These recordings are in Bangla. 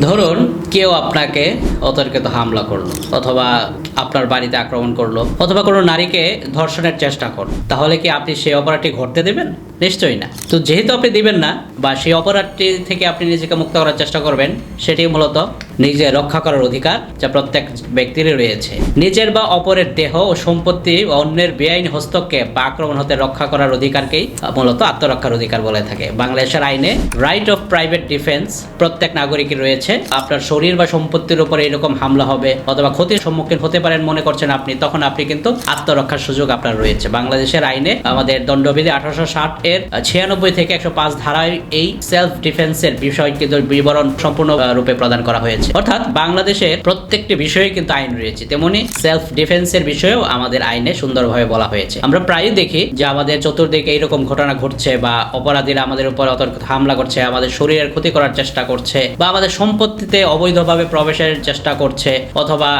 ধরুন কেউ আপনাকে অতর্কিত হামলা করল অথবা আপনার বাড়িতে আক্রমণ করল, অথবা কোনো নারীকে ধর্ষণের চেষ্টা করল, তাহলে কি আপনি সেই অপরাধটি ঘটতে দেবেন? নিশ্চয়ই না। তো যেহেতু আপনি দিবেন না, বা সেই অপরাধটি থেকে আপনি নিজেকে মুক্ত করার চেষ্টা করবেন, সেটি মূলত নিজে রক্ষা করার অধিকার যা প্রত্যেক ব্যক্তিরই রয়েছে। নিজের বা অপরের দেহ ও সম্পত্তি অন্যের বেআইন হস্তক্ষেপ বা আক্রমণ হতে রক্ষা করার অধিকারকেই মূলত আত্মরক্ষার অধিকার বলে থাকে। বাংলাদেশের আইনে রাইট অফ প্রাইভেট ডিফেন্স প্রত্যেক নাগরিকের রয়েছে। আপনার শরীর বা সম্পত্তির উপরে এরকম হামলা হবে, অথবা ক্ষতির সম্মুখীন হতে পারেন মনে করছেন আপনি, তখন আপনি কিন্তু আত্মরক্ষার সুযোগ আপনার রয়েছে। বাংলাদেশের আইনে আমাদের দণ্ডবিধি আঠারোশো ষাট এর ছিয়ানব্বই থেকে একশো পাঁচ ধারায় এই সেলফ ডিফেন্সের বিষয় কিন্তু বিবরণ সম্পূর্ণ রূপে প্রদান করা হয়েছে। অর্থাৎ বাংলাদেশের প্রত্যেকটি বিষয়ে কিন্তু আইন রয়েছে। তেমনি সেলফ ডিফেন্সের বিষয়েও আমাদের আইনে সুন্দরভাবে বলা হয়েছে। আমরা প্রায়ই দেখি যে আমাদের চতুর্দিকে এইরকম ঘটনা ঘটছে বা অপরাধীরা আমাদের উপর অতর্কিত হামলা করছে, আমাদের শরীরের ক্ষতি করার চেষ্টা করছে বা আমাদের সম্পত্তিতে অবৈধভাবে প্রবেশের চেষ্টা করছে অথবা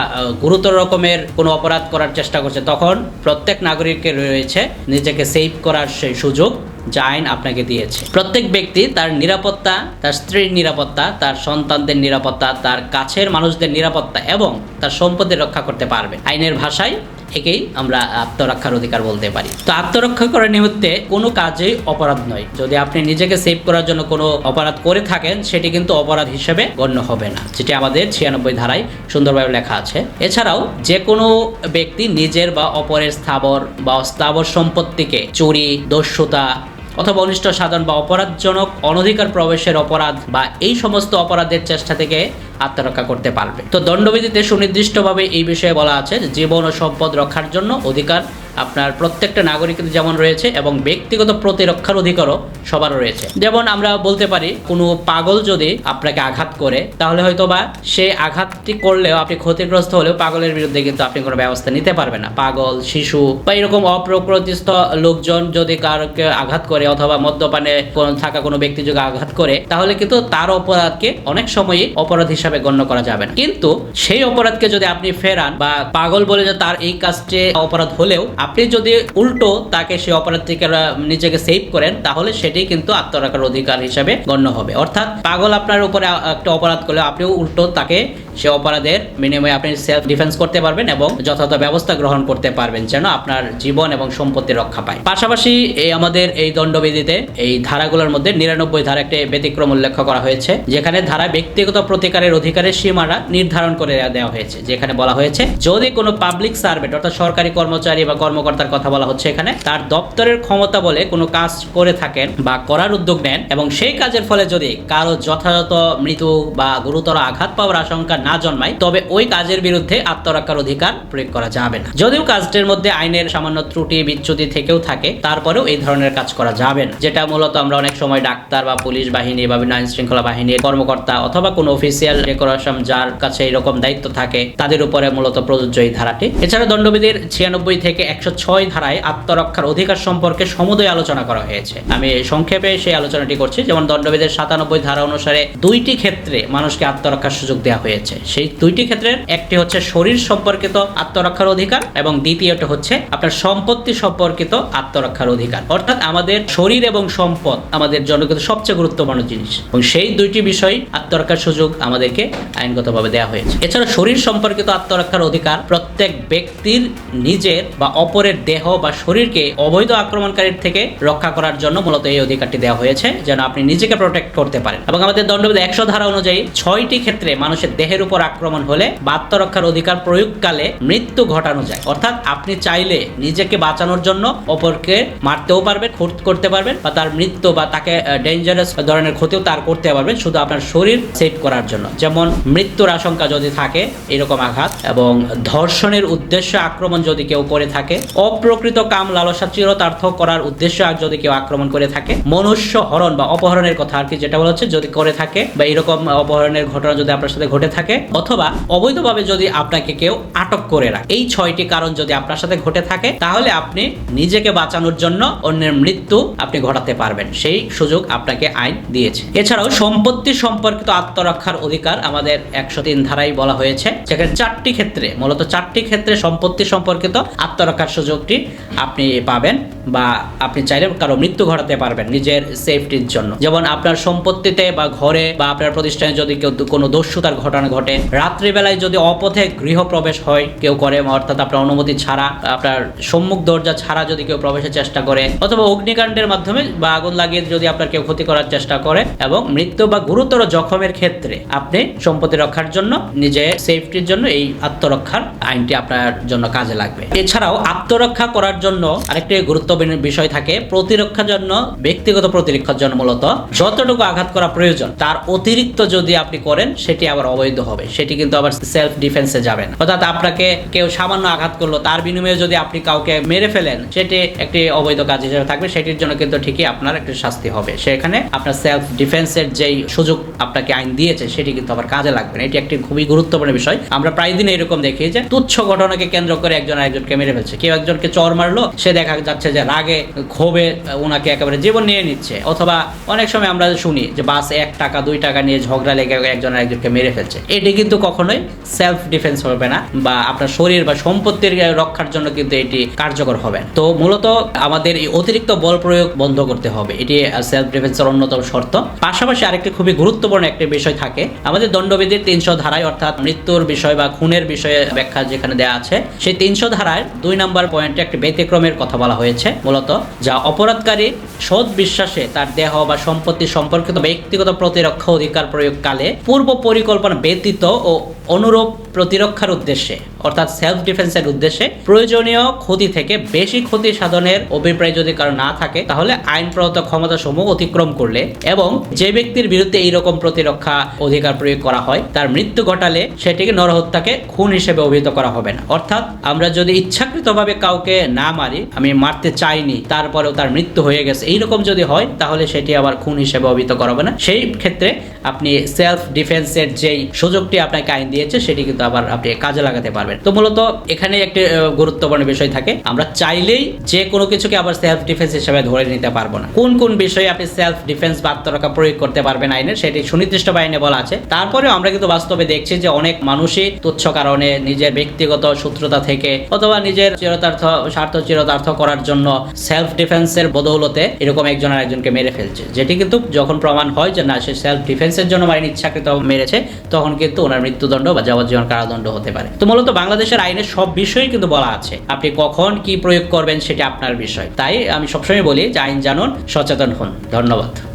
গুরুতর রকমের কোনো অপরাধ করার চেষ্টা করছে, তখন প্রত্যেক নাগরিকের রয়েছে নিজেকে সেভ করার সেই সুযোগ যা আইন আপনাকে দিয়েছে। প্রত্যেক ব্যক্তি তার নিরাপত্তা, তার স্ত্রীর নিরাপত্তা, তার সন্তানদের নিরাপত্তা, তার কাছের মানুষদের নিরাপত্তা এবং তার সম্পদের রক্ষা করতে পারবে। আইনের ভাষায় একেই আমরা আত্মরক্ষার অধিকার বলতে পারি। তো আত্মরক্ষা করার নিমিত্তে কোনো কাজেই অপরাধ নয়। যদি আপনি নিজেকে সেভ করার জন্য কোনো অপরাধ করে থাকেন, সেটি কিন্তু অপরাধ হিসেবে গণ্য হবে না। যেটি আমাদের ছিয়ানব্বই ধারায় সুন্দরভাবে লেখা আছে। এছাড়াও যে কোনো ব্যক্তি নিজের বা অপরের স্থাবর বা অস্থাবর সম্পত্তিকে, চুরি, দস্যুতা অথবা অনিষ্ট, সাধন বা অপরাধজনক অনধিকার প্রবেশের অপরাধ বা এই সমস্ত অপরাধের চেষ্টা থেকে আত্মরক্ষা করতে পারবে। তো দণ্ডবিধিতে সুনির্দিষ্টভাবে এই বিষয়ে বলা আছে জীবন ও সম্পদ রক্ষার জন্য অধিকার আপনার প্রত্যেকটা নাগরিকের যেমন রয়েছে এবং ব্যক্তিগত প্রতিরক্ষার অধিকারও সবার রয়েছে। যেমন আমরা বলতে পারি, কোনো পাগল যদি আপনাকে আঘাত করে, তাহলে হয়তো বা সে আঘাতটি করলেও আপনি ক্ষতিগ্রস্ত হলেও পাগলের বিরুদ্ধে কিন্তু আপনি কোনো ব্যবস্থা নিতে পারবেন না। পাগল, শিশু বা এরকম অপ্রকৃতিস্থ লোকজন যদি কারোকে আঘাত করে অথবা মদ্যপানে থাকা কোনো ব্যক্তি যদি আঘাত করে, তাহলে কিন্তু তার অপরাধকে অনেক সময়ই অপরাধ হিসাবে গণ্য করা যাবে না। কিন্তু সেই অপরাধকে যদি আপনি ফেরান বা পাগল বলে যে তার এই কাজটি অপরাধ হলেও আপনি যদি উল্টো তাকে সে অপরাধ থেকে নিজেকে সেভ করেন, তাহলে সেটি কিন্তু আত্মরক্ষার অধিকার হিসাবে গণ্য হবে। অর্থাৎ পাগল আপনার উপরে একটা অপরাধ করলে আপনিও উল্টো তাকে সে অপরাধের বিনিময়ে আপনি সেলফ ডিফেন্স করতে পারবেন এবং যথাযথ ব্যবস্থা গ্রহণ করতে পারবেন যেন আপনার জীবন এবং সম্পত্তি রক্ষা পায়। পাশাপাশি এই আমাদের এই দণ্ডবিধিতে এই ধারাগুলোর মধ্যে নিরানব্বই ধারা একটি ব্যতিক্রম উল্লেখ করা হয়েছে, যেখানে ধারা ব্যক্তিগত প্রতিকারের অধিকারের সীমানা নির্ধারণ করে দেওয়া হয়েছে, যেখানে বলা হয়েছে, যদি কোনো পাবলিক সার্ভেন্ট অর্থাৎ সরকারি কর্মচারী বা কর্মকর্তার কথা বলা হচ্ছে এখানে, তার দপ্তরের ক্ষমতা বলে কোনো কাজ করে থাকেন বা করার উদ্যোগ নেন এবং সেই কাজের ফলে যদি কারও যথাযথ মৃত্যু বা গুরুতর আঘাত পাওয়ার আশঙ্কা না জন্মায়, তবে ওই কাজের বিরুদ্ধে আত্মরক্ষার অধিকার প্রয়োগ করা যাবে না। যদিও কাজটির মধ্যে আইনের সামান্য ত্রুটি, বিচ্যুতি থেকেও থাকে, তারপরেও এই ধরনের কাজ করা যাবে না। যেটা মূলত আমরা অনেক সময় ডাক্তার বা পুলিশ বাহিনী বা আইন শৃঙ্খলা বাহিনীর কর্মকর্তা অথবা কোনো অফিসিয়াল ডেকোরেশন যার কাছে এরকম দায়িত্ব থাকে, তাদের উপরে মূলত প্রযোজ্য এই ধারাটি। এছাড়া দণ্ডবিধির ছিয়ানব্বই থেকে একশো ছয় ধারায় আত্মরক্ষার অধিকার সম্পর্কে সমুদয় আলোচনা করা হয়েছে। আমি সংক্ষেপে সেই আলোচনাটি করছি, যেমন দণ্ডবিধির সাতানব্বই ধারা অনুসারে দুইটি ক্ষেত্রে মানুষকে আত্মরক্ষার সুযোগ দেওয়া হয়েছে। সেই দুইটি ক্ষেত্রের একটি হচ্ছে শরীর সম্পর্কিত আত্মরক্ষার অধিকার এবং দ্বিতীয়টি হচ্ছে আপনার সম্পত্তি সম্পর্কিত আত্মরক্ষার অধিকার। অর্থাৎ আমাদের শরীর এবং সম্পদ আমাদের জন্য কিন্তু সবচেয়ে গুরুত্বপূর্ণ জিনিস। এবং সেই দুইটি বিষয় আত্মরক্ষার সুযোগ আমাদেরকে আইনগতভাবে দেওয়া হয়েছে। এছাড়া শরীর সম্পর্কিত আত্মরক্ষার অধিকার প্রত্যেক ব্যক্তির নিজের বা অপরের দেহ বা শরীরকে অবৈধ আক্রমণকারীর থেকে রক্ষা করার জন্য মূলত এই অধিকারটি দেওয়া হয়েছে, যেন আপনি নিজেকে প্রোটেক্ট করতে পারেন। এবং আমাদের দণ্ডবিধি একশো ধারা অনুযায়ী ছয়টি ক্ষেত্রে মানুষের দেহের উপর আক্রমণ হলে বাত্মরক্ষার অধিকার প্রয়োগকালে মৃত্যু ঘটানো যায়। অর্থাৎ আপনি চাইলে নিজেকে বাঁচানোর জন্য অপরকে মারতেও পারবেন, খুন করতে পারবেন বা তার মৃত্যু বা তাকে ডেঞ্জারাস ধরনের ক্ষতিও তার করতে পারবেন, শুধু আপনার শরীর সেভ করার জন্য। যেমন মৃত্যুর আশঙ্কা যদি থাকে, এরকম আঘাত এবং ধর্ষণের উদ্দেশ্যে আক্রমণ যদি কেউ করে থাকে, অপ্রকৃত কাম লালসা চিরতার্থ করার উদ্দেশ্যে যদি কেউ আক্রমণ করে থাকে, মনুষ্য হরণ বা অপহরণের কথা আর কি যেটা বলা হচ্ছে, যদি করে থাকে বা এরকম অপহরণের ঘটনা যদি আপনার সাথে ঘটে থাকে অথবা অবৈধভাবে যদি আপনাকে কেউ আটক করে রাখে। এই ছয়টি কারণ যদি আপনার সাথে ঘটে থাকে, তাহলে আপনি নিজেকে বাঁচানোর জন্য অন্যের মৃত্যু আপনি ঘটাতে পারবেন। সেই সুযোগ আপনাকে আইন দিয়েছে। এছাড়াও সম্পত্তি সম্পর্কিত আত্মরক্ষার অধিকার আমাদের একশো তিন ধারায় বলা হয়েছে। যেখানে চারটি ক্ষেত্রে, মূলত চারটি ক্ষেত্রে সম্পত্তি সম্পর্কিত আত্মরক্ষার সুযোগটি আপনি পাবেন বা আপনি চাইলে কারও মৃত্যু ঘটাতে পারবেন নিজের সেফটির জন্য। যেমন আপনার সম্পত্তিতে বা ঘরে বা আপনার প্রতিষ্ঠানে যদি কেউ কোনো দস্যুতার ঘটনা ঘটে রাত্রিবেলায় যদি অপথে গৃহ প্রবেশ হয়, কেউ করে, অর্থাৎ আপনার অনুমতি ছাড়া, আপনার সম্মুখ দরজা ছাড়া যদি কেউ প্রবেশের চেষ্টা করে, অথবা অগ্নিকাণ্ডের মাধ্যমে বা আগুন লাগিয়ে যদি আপনার কেউ ক্ষতি করার চেষ্টা করে, এবং মৃত্যু বা গুরুতর জখমের ক্ষেত্রে আপনি সম্পত্তি রক্ষার জন্য নিজে সেফটির জন্য এই আত্মরক্ষার আইনটি আপনার জন্য কাজে লাগবে। এছাড়াও আত্মরক্ষা করার জন্য আরেকটি গুরুত্বপূর্ণ বিষয় থাকে প্রতিরক্ষার জন্য, ব্যক্তিগত প্রতিরক্ষার জন্য মূলত যতটুকু আঘাত করা প্রয়োজন, তার অতিরিক্ত যদি আপনি করেন, সেটি আবার অবৈধ হবে। সেটি কিন্তু আবার সেলফ ডিফেন্সে যাবে না। অর্থাৎ আপনাকে কেউ সামান্য আঘাত করল, তার বিনিময়ে যদি আপনি কাউকে মেরে ফেলেন, সেটি একটি অবৈধ কাজ হিসেবে থাকবে। সেটির জন্য কিন্তু ঠিকই আপনার একটি শাস্তি হবে। সেখানে আপনার সেলফ ডিফেন্সের যেই সুযোগ আপনাকে আইন দিয়েছে, সেটি কিন্তু আবার কাজে লাগবে না। এটি একটি খুবই গুরুত্বপূর্ণ বিষয়। আমরা প্রায় দিন এরকম দেখি যে তুচ্ছ ঘটনাকে কেন্দ্র করে একজন আরেকজনকে মেরে ফেলছে। কেউ একজনকে চর মারলো, সে দেখা যাচ্ছে যে রাগে ক্ষোভে ওনাকে একেবারে জীবন নিয়ে নিচ্ছে। অথবা অনেক সময় আমরা শুনি যে বাস এক টাকা, দুই টাকা নিয়ে ঝগড়া লেগে একজন আরেকজনকে মেরে ফেলছে। এটি কিন্তু কখনোই সেলফ ডিফেন্স হবে না বা আপনার শরীর বা সম্পত্তির রক্ষার জন্য কিন্তু এটি কার্যকর হবে তো মূলত আমাদের এই অতিরিক্ত বল প্রয়োগ বন্ধ করতে হবে। এটি সেলফ ডিফেন্সের অন্যতম শর্ত। পাশাপাশি আরেকটি খুবই গুরুত্বপূর্ণ একটি বিষয় থাকে। আমাদের দণ্ডবিধির তিনশো ধারায় অর্থাৎ মৃত্যুর বিষয় বা খুনের বিষয়ে ব্যাখ্যা যেখানে দেওয়া আছে, সেই তিনশো ধারায় দুই নম্বর পয়েন্টে একটি ব্যতিক্রমের কথা বলা হয়েছে। মূলত যা অপরাধকারী সৎ বিশ্বাসে তার দেহ বা সম্পত্তি সম্পর্কিত ব্যক্তিগত প্রতিরক্ষা অধিকার প্রয়োগকালে পূর্ব পরিকল্পনা ব্যতীত ও অনুরূপ প্রতিরক্ষার উদ্দেশ্যে, অর্থাৎ সেলফ ডিফেন্সের উদ্দেশ্যে প্রয়োজনীয় ক্ষতি থেকে বেশি ক্ষতি সাধনের অভিপ্রায় যদি কারও না থাকে, তাহলে আইন প্রদত্ত ক্ষমতা সমূহ অতিক্রম করলে এবং যে ব্যক্তির বিরুদ্ধে এইরকম প্রতিরক্ষা অধিকার প্রয়োগ করা হয়, তার মৃত্যু ঘটালে সেটিকে নরহত্যাকে খুন হিসেবে অভিহিত করা হবে না। অর্থাৎ আমরা যদি ইচ্ছাকৃতভাবে কাউকে না মারি, আমি মারতে চাইনি, তারপরেও তার মৃত্যু হয়ে গেছে, এইরকম যদি হয়, তাহলে সেটি আবার খুন হিসেবে অভিহিত করা হবে না। সেই ক্ষেত্রে আপনি সেলফ ডিফেন্সের যেই সুযোগটি আপনাকে আইন দিয়েছে, সেটি কিন্তু আবার আপনি কাজে লাগাতে পারবেন। তো মূলত এখানে একটি গুরুত্বপূর্ণ বিষয় থাকে। আমরা চাইলেই যে কোনো কিছুকে আবার সেলফ ডিফেন্স হিসেবে ধরে নিতে পারব না। কোন কোন বিষয়ে আপনি সেলফ ডিফেন্স বা আত্মরক্ষা প্রয়োগ করতে পারবেন আইনে, সেটি সুনির্দিষ্ট আইনে বলা আছে। তারপরেও আমরা কিন্তু বাস্তবে দেখছি যে অনেক মানুষই তুচ্ছ কারণে নিজের ব্যক্তিগত সূত্রতা থেকে অথবা নিজের চিরতার্থ, স্বার্থ চিরতার্থ করার জন্য সেলফ ডিফেন্সের বদৌলতে এরকম একজন আর একজনকে মেরে ফেলছে। যেটি কিন্তু যখন প্রমাণ হয় যে না, সে সেলফ ডিফেন্সের জন্য মারিন, ইচ্ছাকৃত মেরেছে, তখন কিন্তু ওনার মৃত্যুদণ্ড বা যাবজ্জীবন কারাদণ্ড হতে পারে। তো মূলত বাংলাদেশের আইনের সব বিষয়ই কিন্তু বলা আছে। আপনি কখন কি প্রয়োগ করবেন সেটা আপনার বিষয়। তাই আমি সবসময় বলি যে আইন জানুন, সচেতন হন। ধন্যবাদ।